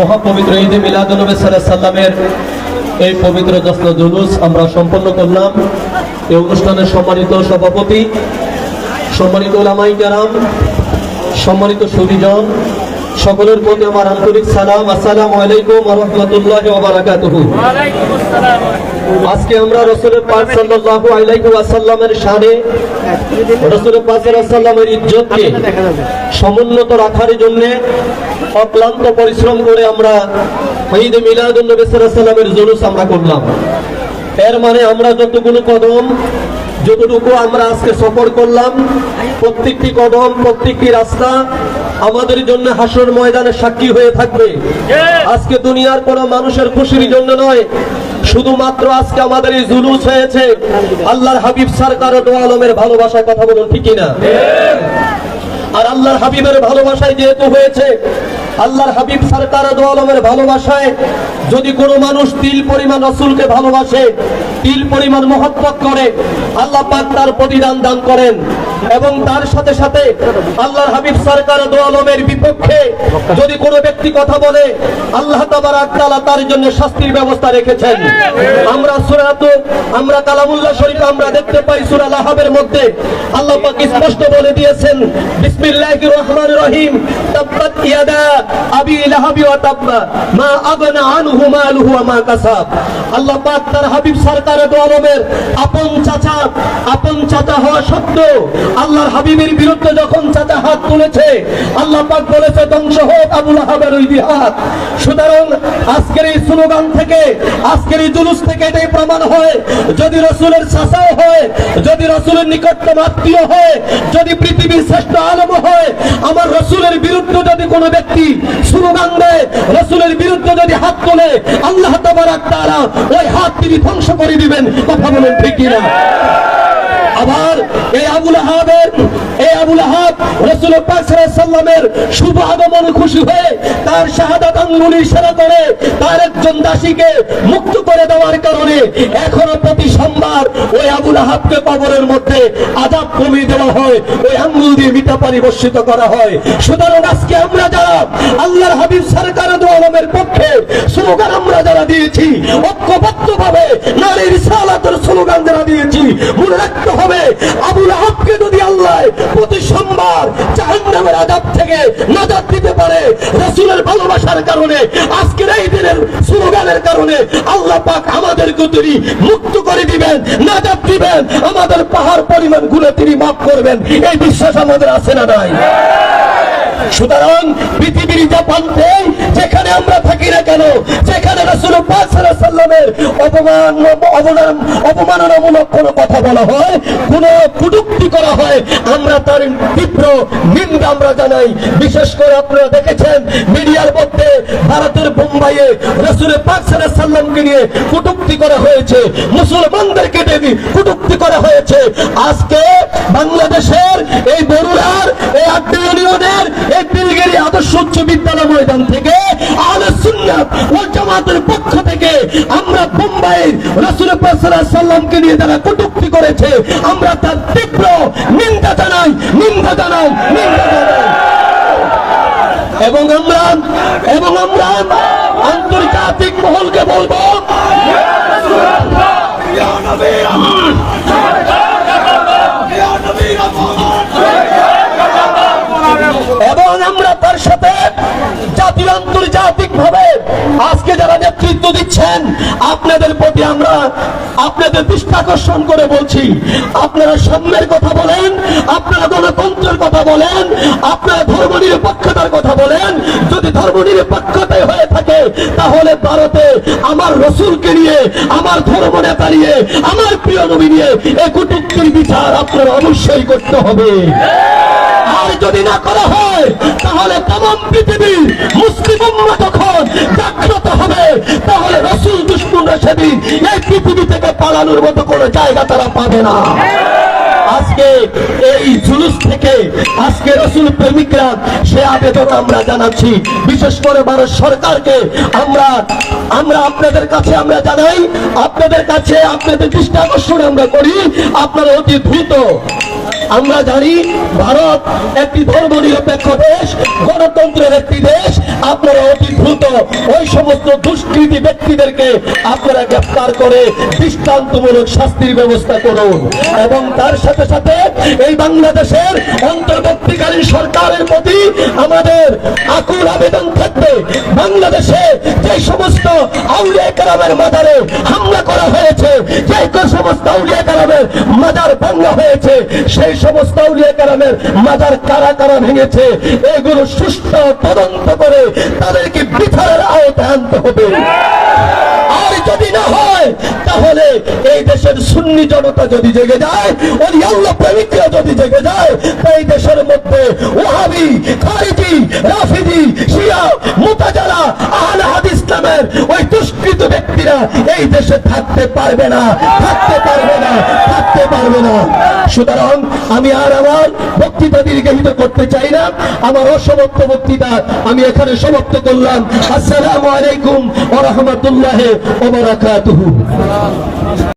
মহাপবিত্র ঈদে মিলাদুলনবী সাল্লামের এই পবিত্র যত্ন জুলুস আমরা সম্পন্ন করলাম। এই অনুষ্ঠানের সম্মানিত সভাপতি, সম্মানিত ওলামাই কারাম, সম্মানিত সুবিজন সকলের প্রতি আমার আন্তরিক সালাম। আসসালামু আলাইকুম রহমতুল্লাহ বারাকাতুহু। আজকে আমরা রসুলের পাক সাল্লাল্লাহু আলাইহি ওয়াসাল্লামের শানে রসুলের পাক সাল্লামের ইজ্জতকে সমুন্নত রাখার জন্য অক্লান্ত পরিশ্রম করে আমরা ঈদ মিলাদুন নবী সাল্লামের জুলুস আমরা করলাম। এর মানে আমরা যতগুলো কদম যতটুকু আমরা আজকে সফর করলাম প্রত্যেকটি কদম প্রত্যেকটি রাস্তা আমাদের জন্য হাসর ময়দানে সাক্ষী হয়ে থাকবে। আজকে দুনিয়ার কোনো মানুষের খুশির জন্য নয় শুধুমাত্র আজকে আমাদের এই জুলুস হয়েছে। আল্লাহর হাবিব সরকার ও আলমের ভালোবাসায় কথা বলুন ঠিকই না আর আল্লাহর হাবিবের ভালোবাসায় যেহেতু হয়েছে, আল্লাহর হাবিব সরকার দো আলমের ভালোবাসায় যদি কোনো মানুষ তিল পরিমাণ রসুলকে ভালোবাসে, তিল পরিমাণ মহব্বত করে, আল্লাহ পাক তার প্রতিদান দান করেন। এবং তার সাথে সাথে আল্লাহর হাবিব সরকার দো আলমের বিপক্ষে যদি কোনো ব্যক্তি কথা বলে, আল্লাহ তাবারাক তাআলা তার জন্য শাস্তির ব্যবস্থা রেখেছেন। আমরা সূরাত, আমরা কালামুল্লাহ শরীফ আমরা দেখতে পাই সূরা লাহাবের মধ্যে। আল্লাহ পাক স্পষ্ট বলে দিয়েছেন, বিসমিল্লাহির রহমানির রহিম, তাব্বাত ইয়াদা আবি লাহাবি ওয়া তাব্বা, মা আগনা আনহু মালুহু ওয়া মা কাসাব। আল্লাহ পাক তার হাবিব সরকার দো আলমের আপন চাচা আপন চাচা হওয়া সত্ত্বেও আল্লাহর হাবিবের বিরুদ্ধে যখন চাচা হাত তুলেছে, আল্লাহ পাক বলেছে, ধ্বংস হোক আবুল আহাবের ওই দুই হাত সুতরাং আজকের এই স্লোগান থেকে, আজকের এই জুলুস থেকে এটাই প্রমাণ হয়, যদি রসুলের চাচাও হয়, যদি রসুলের নিকটতম আত্মীয় হয়, যদি পৃথিবীর শ্রেষ্ঠ আলম হয়, আমার রসুলের বিরুদ্ধে যদি কোনো ব্যক্তি স্লোগান দেয়, রসুলের বিরুদ্ধে যদি হাত তোলে, আল্লাহ তাবারাক তাআলা ওই হাত তিনি ধ্বংস করে দিবেন। কথা বলেন ঠিক কিনা? আবার এই আবুল এই আবুল রসুল সাল্লামের শুভ আগমন খুশি হয়ে তার শাহাদাত ইশারা করে তার একজন দাসীকে মুক্ত করে দেওয়ার কারণে এখনও প্রতি সোমবার ওই আবুল কবরের মধ্যে আজাব কমিয়ে দেওয়া হয়, ওই আঙ্গুল দিয়ে করা হয়। সুতরাং আজকে আমরা যারা আল্লাহর হাবিব সরকার আলমের পক্ষে স্লোগান আমরা যারা দিয়েছি ঐক্যবদ্ধ নারীর সালাতের স্লোগান যারা দিয়েছি, মনে রাখতে হবে আবুল আহাবকে যদি আল্লাহ প্রতি সোমবার জাহান্নামের আজাব থেকে নাজাত দিতে পারে, রাসূলের ভালোবাসার কারণে, আজকের এই দিনের স্লোগানের কারণে আল্লাহ পাক আমাদেরকে তিনি মুক্ত করে দিবেন, নাজাত দিবেন, আমাদের পাহাড় পরিমাণগুলো তিনি মাফ করবেন। এই বিশ্বাস আমাদের আছে না নাই? সুতরাং পৃথিবীর যে প্রান্তে যেখানে আমরা থাকি না কেন, যেখানে সাল্লামের অপমান অবমান অপমাননামূলক কোনো কথা বলা হয়, কোন কটূক্তি করা হয়, আমরা তার তীব্র নিন্দা আমরা জানাই। বিশেষ করে আপনারা দেখেছেন মিডিয়ার মধ্যে ভারতের বোম্বাইয়ে রাসূল পাক সাল্লামকে নিয়ে কটূক্তি করা হয়েছে, মুসলমানদেরকে নিয়ে কটূক্তি করা হয়েছে। আজকে বাংলাদেশের এই বরুড়ার, এই আটটি ইউনিয়নের, এই বিলগিরি আদর্শ উচ্চ বিদ্যালয় ময়দান থেকে জামাতের পক্ষ থেকে আমরা বোম্বাইয়ের রাসূল সাল্লামকে নিয়ে যারা কটূক্তি করেছে, আমরা তার তীব্র নিন্দা জানাই নিন্দা জানাই নিন্দা জানাই। এবং আমরা এবং আমরা আন্তর্জাতিক মহলকে বলব আন্তর্জাতিক ভাবে আজকে যারা নেতৃত্ব দিচ্ছেন, আপনাদের প্রতি আমরা আপনাদের দৃষ্টি আকর্ষণ করে বলছি। আপনারা সাম্যের কথা বলেন, আপনারা গণতন্ত্রের কথা বলেন, আপনারা ধর্ম নিরপেক্ষতার কথা বলেন। যদি ধর্ম নিরপেক্ষতায় হয়ে থাকে, তাহলে ভারতে আমার রসুলকে নিয়ে, আমার ধর্ম নেতা নিয়ে, আমার প্রিয় নবী নিয়ে এই কুটুক্তির বিচার আপনারা অবশ্যই করতে হবে। আর যদি না করা হয়, তাহলে তাম পৃথিবী সেদিন এই পৃথিবী থেকে পালানোর মতো কোনো জায়গা তারা পাবে না। আজকে এই জুলুস থেকে, আজকে রসুল প্রেমিকরা সে আবেদন আমরা জানাচ্ছি। বিশেষ করে ভারত সরকারকে আমরা আমরা আপনাদের কাছে আমরা জানাই, আপনাদের কাছে আপনাদের দৃষ্টি আকর্ষণ আমরা করি, আপনারা অতি দ্রুত আমরা জানি ভারত একটি ধর্ম নিরপেক্ষ দেশ, গণতন্ত্রের একটি দেশ। আপনারা অতি দ্রুত ওই সমস্ত দুষ্কৃতী ব্যক্তিদেরকে আপনারা গ্রেফতার করে দৃষ্টান্তমূলক শাস্তির ব্যবস্থা করুন। এবং তার সাথে সাথে এই বাংলাদেশের অন্তর্বর্তীকালীন সরকারের প্রতি আমাদের আকুল আবেদন থাকবে। বাংলাদেশে যে সমস্ত আউলিয়া কালামের মাজারে হামলা করা হয়েছে, যে সমস্ত আউলিয়া কালামের মাজার ভাঙ্গা হয়েছে। সেই সমস্ত আউলিয়া কালামের মাজার কারা কারা ভেঙেছে? এগুলো সুস্থ তদন্ত করে তাদেরকে বিচারের আওতায় আনতে হবে। আর যদি না হয়, তাহলে এই দেশের সুন্নি জনতা যদি জেগে যায় ওই আল্লাহ প্রেমিকরা যদি জেগে যায় এই দেশের মধ্যে ওহাবি খারিজি, রাফিজি, শিয়া আহলে হাদিস ব্যক্তিরা এই দেশে থাকতে পারবে না, থাকতে পারবে না, থাকতে পারবে না। সুতরাং আমি আর আমার বক্তৃতা দীর্ঘায়িত করতে চাই না। আমার অসমাপ্ত বক্তৃতা আমি এখানে সমাপ্ত করলাম। আসসালামু আলাইকুম ওয়া রাহমাতুল্লাহি ওয়া